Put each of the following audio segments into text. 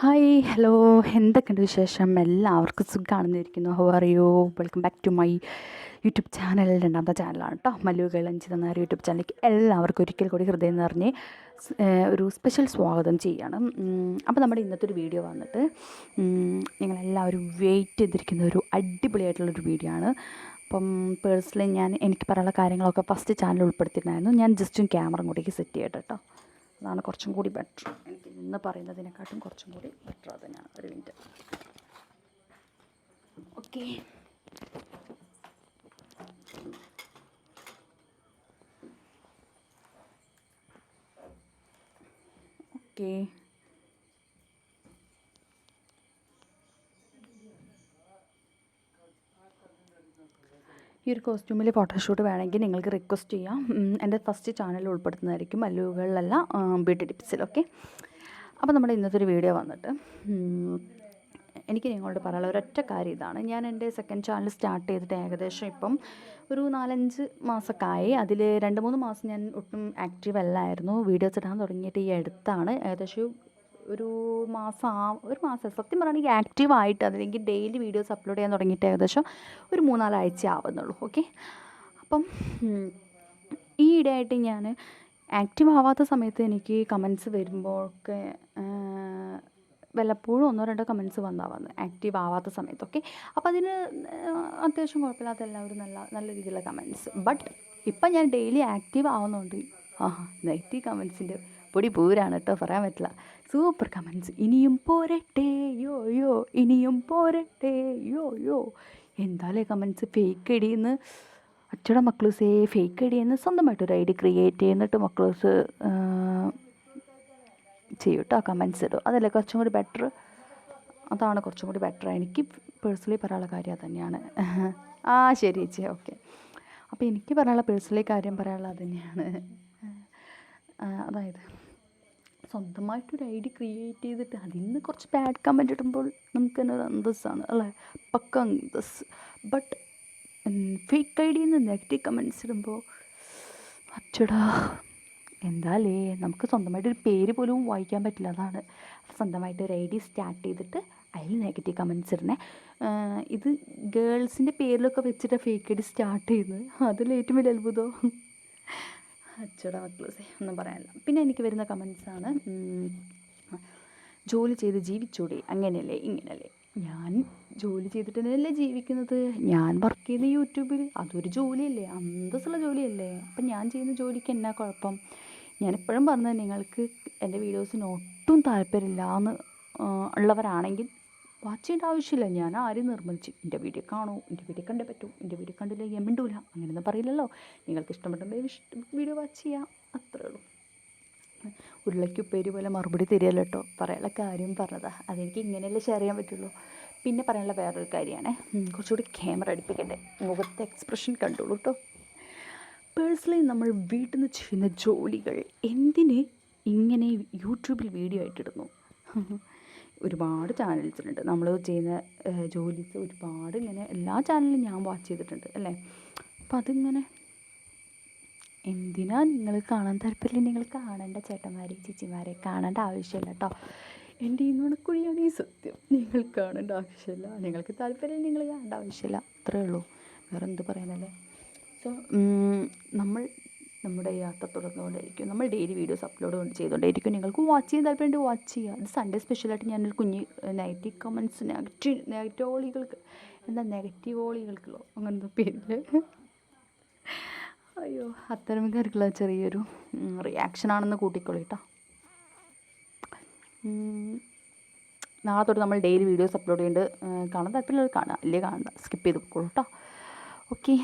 Hi hello എന്തൊക്കെയുണ്ട് വിശേഷം? എല്ലാവർക്കും സുഖമാണെന്ന് ഇരിക്കുന്നു. How are you welcome back to my YouTube channel രണ്ടാമത്തെ ചാനലാണ് കേട്ടോ മല്ലു കേളഞ്ചി തന്ന യൂട്യൂബ് ചാനലിലേക്ക് എല്ലാവർക്കും ഒരിക്കൽ കൂടി ഹൃദയം നിറഞ്ഞ് ഒരു സ്പെഷ്യൽ സ്വാഗതം ചെയ്യണം. അപ്പോൾ നമ്മുടെ ഇന്നത്തെ ഒരു വീഡിയോ വന്നിട്ട് ഞങ്ങളെല്ലാവരും വെയിറ്റ് ചെയ്തിരിക്കുന്ന ഒരു അടിപൊളിയായിട്ടുള്ളൊരു വീഡിയോ ആണ്. അപ്പം പേഴ്സണലി ഞാൻ എനിക്ക് പറയാനുള്ള കാര്യങ്ങളൊക്കെ ഫസ്റ്റ് ചാനൽ ഉൾപ്പെടുത്തിയിട്ടുണ്ടായിരുന്നു. ഞാൻ ജസ്റ്റും ക്യാമറ കൂടിയൊക്കെ സെറ്റ് ചെയ്യട്ടെ കേട്ടോ അതാണ് കുറച്ചും കൂടി ബെറ്റർ എനിക്ക് ഇന്ന് പറയുന്നതിനെക്കാട്ടും കുറച്ചും കൂടി ബെറ്റർ അത് തന്നെയാണ്. ഒരു മിനിറ്റ് ഓക്കെ ഓക്കെ ഈ ഒരു കോസ്റ്റ്യൂമിൽ ഫോട്ടോഷൂട്ട് വേണമെങ്കിൽ നിങ്ങൾക്ക് റിക്വസ്റ്റ് ചെയ്യാം. എന്റെ ഫസ്റ്റ് ചാനൽ ഉൾപ്പെടുത്തുന്നതായിരിക്കും മല്ലുകളിലല്ല ബ്യൂട്ടി ടിപ്സിൽ ഓക്കെ അപ്പോൾ നമ്മുടെ ഇന്നത്തെ ഒരു വീഡിയോ വന്നിട്ട് എനിക്ക് നിങ്ങളോട് പറയാനുള്ള ഒരൊറ്റ കാര്യം ഇതാണ്. ഞാൻ എന്റെ സെക്കൻഡ് ചാനൽ സ്റ്റാർട്ട് ചെയ്തിട്ട് ഏകദേശം ഇപ്പം ഒരു നാലഞ്ച് മാസമൊക്കെ ആയി അതിൽ രണ്ട് മൂന്ന് മാസം ഞാൻ ഒട്ടും ആക്റ്റീവ് അല്ലായിരുന്നു. വീഡിയോസ് ഇടാൻ തുടങ്ങിയിട്ട് ഈ അടുത്താണ്. ഏകദേശം ഒരു മാസം ആ ഒരു മാസം. സത്യം പറയുകയാണെങ്കിൽ ആക്റ്റീവ് ആയിട്ട് അല്ലെങ്കിൽ ഡെയിലി വീഡിയോസ് അപ്ലോഡ് ചെയ്യാൻ തുടങ്ങിയിട്ട് ഏകദേശം ഒരു മൂന്നാലാഴ്ച ആവുന്നുള്ളൂ. ഓക്കെ അപ്പം ഈ ഇടയായിട്ട് ഞാൻ ആക്റ്റീവ് ആവാത്ത സമയത്ത് എനിക്ക് കമൻസ് വരുമ്പോഴൊക്കെ വല്ലപ്പോഴും ഒന്നോ രണ്ടോ കമൻസ് വന്നാൽ വന്ന് ആക്റ്റീവ് ആവാത്ത സമയത്തൊക്കെ അപ്പോൾ അതിന് അത്യാവശ്യം കുഴപ്പമില്ലാത്ത എല്ലാവരും നല്ല നല്ല രീതിയിലുള്ള കമൻസ് ബട്ട് ഇപ്പം ഞാൻ ഡെയിലി ആക്റ്റീവ് ആവുന്നുണ്ട്. ആ നെഗറ്റീവ് കമൻസിന്റെ പൊടി പൂരാണ് കേട്ടോ പറയാൻ പറ്റില്ല. സൂപ്പർ കമൻസ് ഇനിയും പോരട്ടെ. യോ യോ. ഇനിയും പോരട്ടെ. Yo yo. എന്താലേ കമൻസ് ഫേക്ക് അടിയെന്ന്? അച്ചട മക്കളൂസേ ഫേക്ക് അടിയെന്ന്? സ്വന്തമായിട്ടൊരു ഐ ഡി ക്രിയേറ്റ് ചെയ്യുന്നിട്ട് മക്കളൂസ് ചെയ്യും കേട്ടോ കമൻസ് ഇടും. അതല്ലേ കുറച്ചും കൂടി ബെറ്റർ അതാണ് കുറച്ചും കൂടി ബെറ്റർ എനിക്ക് പേഴ്സണലി പറയാനുള്ള കാര്യം അത് തന്നെയാണ് ആ ശരി ചേച്ചി. ഓക്കെ അപ്പോൾ എനിക്ക് പറയാനുള്ള പേഴ്സണലി കാര്യം പറയാനുള്ള അത് തന്നെയാണ് അതായത് സ്വന്തമായിട്ടൊരു ഐ ഡി ക്രിയേറ്റ് ചെയ്തിട്ട് അതിൽ നിന്ന് കുറച്ച് ബാഡ് കമന്റ് ഇടുമ്പോൾ നമുക്ക് തന്നെ ഒരു അന്തസ്സാണ് അല്ലേ? പക്ക അന്തസ് ബട്ട് ഫേക്ക് ഐ ഡിയിൽ നിന്ന് നെഗറ്റീവ് കമന്റ്സ് ഇടുമ്പോൾ അച്ചടാ എന്താലേ? നമുക്ക് സ്വന്തമായിട്ടൊരു പേര് പോലും വായിക്കാൻ പറ്റില്ല അതാണ്. സ്വന്തമായിട്ട് ഒരു ഐ ഡി സ്റ്റാർട്ട് ചെയ്തിട്ട് അതിൽ നെഗറ്റീവ് കമന്റ്സ് ഇടണേ. ഇത് ഗേൾസിന്റെ പേരിലൊക്കെ വെച്ചിട്ട് ഫേക്ക് ഐ ഡി സ്റ്റാർട്ട് ചെയ്യുന്നത്. അതിൽ ഏറ്റവും വലിയ അത്ഭുതം. അച്ചടാ മക്കളൂസേ ഒന്നും പറയാനില്ല. പിന്നെ എനിക്ക് വരുന്ന കമൻസാണ് ജോലി ചെയ്ത് ജീവിച്ചൂടെ? അങ്ങനെയല്ലേ ഇങ്ങനെയല്ലേ? ഞാൻ ജോലി ചെയ്തിട്ട് തന്നെയല്ലേ ജീവിക്കുന്നത്? ഞാൻ വർക്ക് ചെയ്യുന്ന യൂട്യൂബിൽ അതൊരു ജോലിയല്ലേ അന്തസ്സുള്ള ജോലിയല്ലേ? അപ്പം ഞാൻ ചെയ്യുന്ന ജോലിക്ക് എന്നാ കുഴപ്പം? ഞാൻ എപ്പോഴും പറഞ്ഞത് നിങ്ങൾക്ക് എന്റെ വീഡിയോസിന് ഒട്ടും താല്പര്യമില്ല എന്ന് ഉള്ളവരാണെങ്കിൽ വാച്ച് ചെയ്യേണ്ട ആവശ്യമില്ല ഞാൻ ആരും നിർബന്ധിച്ച്? എന്റെ വീഡിയോ കാണൂ എന്റെ വീഡിയോ കണ്ടേ പറ്റൂ എന്റെ വീഡിയോ കണ്ടില്ല ഞാൻ മിണ്ടൂല. അങ്ങനെയൊന്നും പറയില്ലല്ലോ. നിങ്ങൾക്ക് ഇഷ്ടപ്പെട്ടെങ്കിൽ വീഡിയോ വാച്ച് ചെയ്യാം. അത്രേ ഉള്ളൂ. ഉരുളയ്ക്ക് ഉപ്പേരി പോലെ മറുപടി തരികയല്ലോ കേട്ടോ. പറയാനുള്ള കാര്യം പറഞ്ഞതാ. അതെനിക്ക് ഇങ്ങനെയല്ലേ ഷെയർ ചെയ്യാൻ പറ്റുള്ളൂ. പിന്നെ പറയാനുള്ള വേറൊരു കാര്യമാണ്. കുറച്ചുകൂടി ക്യാമറ അടുപ്പിക്കട്ടെ മുഖത്തെ എക്സ്പ്രഷൻ കണ്ടോളൂ കേട്ടോ. പേഴ്സണലി നമ്മൾ വീട്ടിൽ നിന്ന് ചെയ്യുന്ന ജോലികൾ എന്തിന് ഇങ്ങനെ യൂട്യൂബിൽ വീഡിയോ ആയിട്ടിടുന്നു ഒരുപാട് ചാനൽസിലുണ്ട് നമ്മൾ ചെയ്യുന്ന ജോലീസ് ഒരുപാട് ഇങ്ങനെ എല്ലാ ചാനലും ഞാൻ വാച്ച് ചെയ്തിട്ടുണ്ട് അല്ലേ? അപ്പം അതിങ്ങനെ എന്തിനാ നിങ്ങൾ കാണാൻ താല്പര്യം നിങ്ങൾ കാണേണ്ട ചേട്ടന്മാരെ ചേച്ചിമാരെ കാണേണ്ട ആവശ്യമില്ല കേട്ടോ എന്റെ ഈ നുണക്കുഴിയാണ് ഈ സത്യം. നിങ്ങൾ കാണേണ്ട ആവശ്യമില്ല. നിങ്ങൾക്ക് താല്പര്യം നിങ്ങൾ കാണേണ്ട ആവശ്യമില്ല. അത്രേ ഉള്ളൂ. വേറെ എന്ത് പറയാനല്ലേ സോ നമ്മൾ നമ്മുടെ യാത്ര തുടർന്നുകൊണ്ടിരിക്കും നമ്മൾ ഡെയിലി വീഡിയോസ് അപ്ലോഡ് കൊണ്ട് ചെയ്തുകൊണ്ടേയിരിക്കും. നിങ്ങൾക്ക് വാച്ച് ചെയ്യാൻ താല്പര്യം വാച്ച് ചെയ്യുക. അത് സൺഡേ സ്പെഷ്യലായിട്ട് ഞാനൊരു കുഞ്ഞ് നെഗറ്റീവ് കമൻസ് നെഗറ്റീവ് നെഗറ്റീവ് ഓളികൾക്ക് എന്താ നെഗറ്റീവ് ഓളികൾക്കുള്ളോ അങ്ങനത്തെ പേരിൽ അയ്യോ അത്തരക്കാർക്കുള്ള ചെറിയൊരു റിയാക്ഷനാണെന്ന് കൂട്ടിക്കോളൂ കേട്ടോ. നാളെ തൊട്ട് നമ്മൾ ഡെയിലി വീഡിയോസ് അപ്ലോഡ് ചെയ്യുന്നുണ്ട് കാണാൻ താല്പര്യമുള്ളവർ കാണുക അല്ലേ കാണണ്ട. സ്കിപ്പ് ചെയ്ത് പോയിക്കോളൂ കേട്ടോ. ഓക്കെ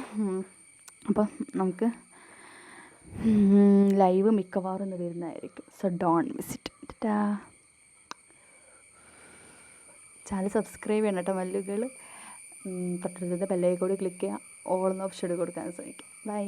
അപ്പം നമുക്ക് ലൈവ് മിക്കവാറും ഒന്ന് വരുന്നതായിരിക്കും. സോ ഡോൺ വിസിറ്റ് ടാ. ചാനൽ സബ്സ്ക്രൈബ് ചെയ്യണം കേട്ടോ മല്ലുകൾ തൊട്ടടുത്ത ബെല്ലൈക്കോട് ക്ലിക്ക് ചെയ്യുക ഓൾ എന്ന ഓപ്ഷൻ കൊടുക്കാൻ ശ്രമിക്കുക ബൈ